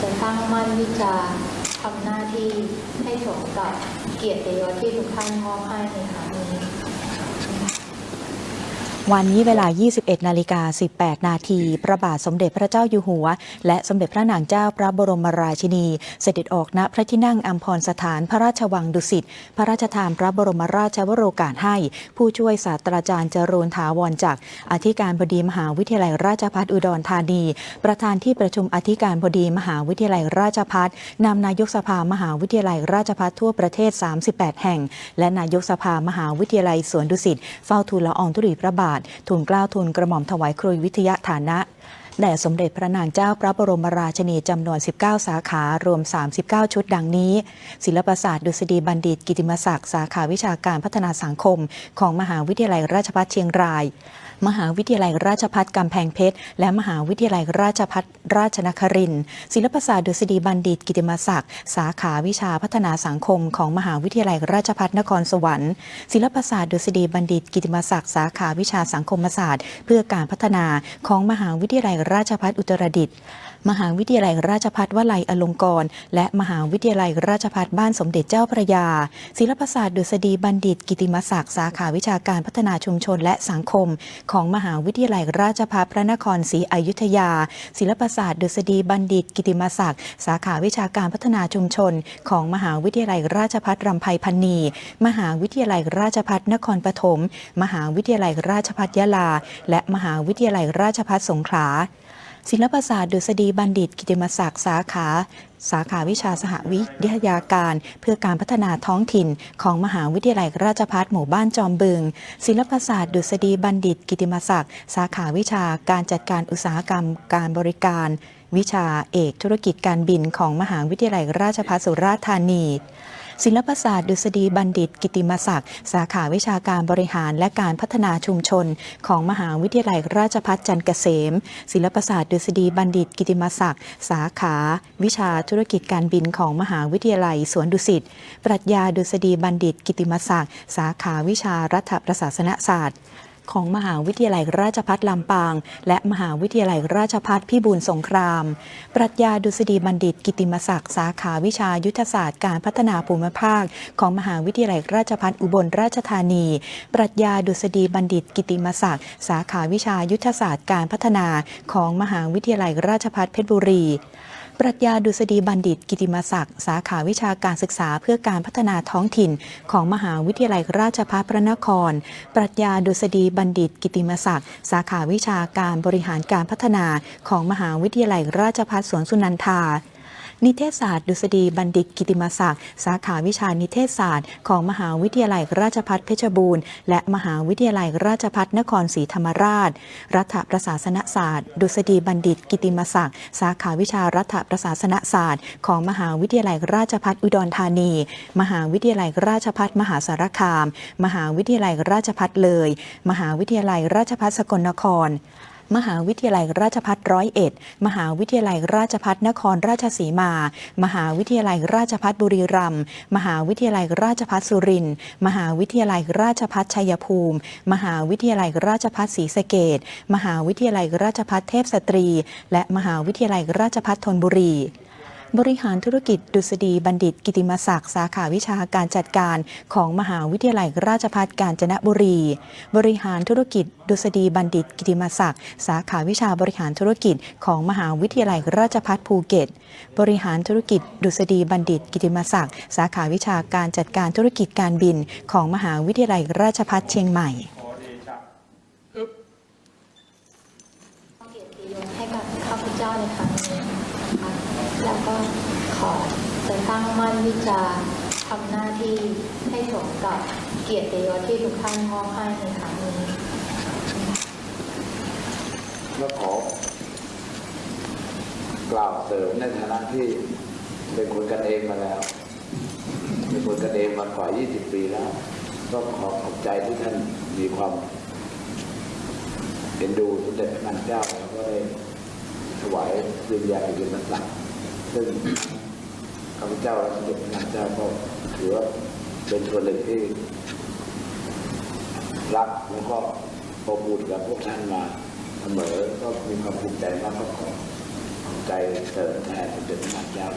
จะตั้งมั่นที่จะทำหน้าที่ให้สมกับเกียรติยศที่ทุกท่านมอบให้ในครั้งนี้ วันนี้เวลา 21 นาฬิกา 18 นาที พระบาทสมเด็จพระเจ้าอยู่หัว และสมเด็จพระนางเจ้าพระบรมราชินี เสด็จออกณพระที่นั่งอัมพรสถานพระราชวังดุสิต พระราชทานพระบรมราชวโรกาสให้ ผู้ช่วยศาสตราจารย์จรูนถาวรจักรอธิการบดีมหาวิทยาลัยราชภัฏอุดรธานี ประธานที่ประชุมอธิการบดีมหาวิทยาลัยราชภัฏนำนายกสภามหาวิทยาลัยราชภัฏทั่วประเทศ 38 แห่ง และนายกสภามหาวิทยาลัยสวนดุสิตเฝ้าทูลละอองธุลีพระบาททูลเกล้าทูลกระหม่อมถวายครุยวิทยาฐานะแด่สมเด็จพระนางเจ้าพระบรมราชินีจำนวน 19 สาขารวม 39 ชุดดังนี้ ศิลปศาสตร์ดุษฎีบัณฑิต กิติมศักดิ์สาขาวิชาการพัฒนาสังคม ของมหาวิทยาลัยราชภัฏเชียงราย มหาวิทยาลัยราชภัฏกำแพงเพชร และมหาวิทยาลัยราชภัฏราชนครินศิลปศาสตร์ดุษฎีบัณฑิตกิติมศักดิ์ สาขาวิชาพัฒนาสังคมของมหาวิทยาลัยราชภัฏนครสวรรค์ ศิลปศาสตร์ดุษฎีบัณฑิตกิติมศักดิ์ สาขาวิชาสังคมศาสตร์ เพื่อการพัฒนาของมหาวิทยาลัยราชภัฏอุตรดิตถ์มหาวิทยาลัยราชภัฏวลัยอลงกรณ์และมหาวิทยาลัยราชภัฏบ้านสมเด็จเจ้าพระยา ศิลปศาสตร์ดุษฎีบัณฑิต กิติมศักดิ์สาขาวิชาการพัฒนาชุมชนและสังคมของมหาวิทยาลัยราชภัฏพระนครศรีอยุธยา ศิลปศาสตร์ดุษฎีบัณฑิต กิติมศักดิ์สาขาวิชาการพัฒนาชุมชน ของมหาวิทยาลัยราชภัฏรำไพพันนีมหาวิทยาลัยราชภัฏนครปฐมมหาวิทยาลัยราชภัฏยะลา และมหาวิทยาลัยราชภัฏสงขลา ศิลปศาสตร์ดุษฎีบัณฑิต กิติมศักดิ์สาขา สาขาวิชาสหวิทยาการ เพื่อการพัฒนาท้องถิ่น ของมหาวิทยาลัยราชภัฏหมู่บ้านจอมบึง ศิลปศาสตร์ดุษฎีบัณฑิต กิติมศักดิ์สาขาวิชาการจัดการอุตสาหกรรม การบริการ วิชาเอกธุรกิจการบินของมหาวิทยาลัยราชภัฏสุราษฎร์ธานี ศิลปศาสตร์ดุษฎีบัณฑิต กิติมศักดิ์ สาขาวิชาการบริหารและการพัฒนาชุมชน ของมหาวิทยาลัยราชภัฏจันทร์เกษม ศิลปศาสตร์ดุษฎีบัณฑิต กิติมศักดิ์ สาขา วิชาธุรกิจการบินของมหาวิทยาลัยสวนดุสิต ปรัชญาดุษฎีบัณฑิต กิติมศักดิ์ สาขาวิชารัฐประศาสนศาสตร์ ของมหาวิทยาลัยราชภัฏลำปาง และมหาวิทยาลัยราชภัฏพิบูลสงคราม ปรัชญาดุษฎีบัณฑิต กิติมศักดิ์สาขาวิชายุทธศาสตร์การพัฒนาภูมิภาค ของมหาวิทยาลัยราชภัฏอุบลราชธานี ปรัชญาดุษฎีบัณฑิต กิติมศักดิ์สาขาวิชายุทธศาสตร์การพัฒนาของมหาวิทยาลัยราชภัฏเพชรบุรี ปรัชญาดุษฎีบัณฑิต กิติมศักดิ์สาขาวิชาการศึกษาเพื่อการพัฒนาท้องถิ่น ของมหาวิทยาลัยราชภัฏพระนคร ปรัชญาดุษฎีบัณฑิต กิติมศักดิ์สาขาวิชาการบริหารการพัฒนาของมหาวิทยาลัยราชภัฏสวนสุนันทา นิเทศศาสตร์ ดุษฎีบัณฑิตกิติมศักดิ์สาขาวิชานิเทศศาสตร์ ของมหาวิทยาลัยราชภัฏเพชรบูรณ์ และมหาวิทยาลัยราชภัฏนครศรีธรรมราช รัฐประศาสนศาสตร์ ดุษฎีบัณฑิตกิติมศักดิ์สาขาวิชารัฐประศาสนศาสตร์ ของมหาวิทยาลัยราชภัฏอุดรธานี มหาวิทยาลัยราชภัฏมหาสารคาม มหาวิทยาลัยราชภัฏเลย มหาวิทยาลัยราชภัฏสกลนคร มหาวิทยาลัยราชพัฒร้อยเอ็ด มหาวิทยาลัยราชพัฒนครราชสีมา มหาวิทยาลัยราชพัฒบุรีรัมย์ มหาวิทยาลัยราชพัฒสุรินทร์ มหาวิทยาลัยราชพัฒชัยภูมิ มหาวิทยาลัยราชพัฒศรีสะเกดมหาวิทยาลัยราชพัฒเทพสตรี และมหาวิทยาลัยราชพัฒธนบุรี บริหารธุรกิจดุษฎีบัณฑิต กิติมศักดิ์สาขาวิชาการจัดการของมหาวิทยาลัยราชภัฏกาญจนบุรี บริหารธุรกิจ ดุษฎีบัณฑิต กิติมศักดิ์สาขาวิชาบริหารธุรกิจของมหาวิทยาลัยราชภัฏภูเก็ต บริหารธุรกิจ ดุษฎีบัณฑิต กิติมศักดิ์สาขาวิชาการจัดการธุรกิจการบินของมหาวิทยาลัยราชภัฏเชียงใหม่ เกียรติยศให้กับข้าพเจ้าในครั้งนี้นะคะ แล้วก็ขอจะตั้งมั่นที่จะทำหน้าที่ให้สมกับเกียรติยศที่ทุกท่านมอบให้ในครั้งนี้และขอกล่าวเสริมในฐานะที่เป็นคนกันเองมาแล้วเป็นคนกันเองมากว่า 20 ปีแล้ว ก็ขอขอบใจที่ท่านมีความเห็นดูสมเด็จพระนางเจ้าแล้วก็ได้ถวายยืนยันเป็นมันสักดิ์ ซึ่งข้าพเจ้าและสมเด็จพระนางเจ้าก็ถือว่าเป็นส่วนหนึ่งที่ รักแล้วก็อบอุ่นกับพวกท่านมาเสมอก็มีความภูมิใจมากก็ขอใจเสริมแทนสมเด็จพระนางเจ้า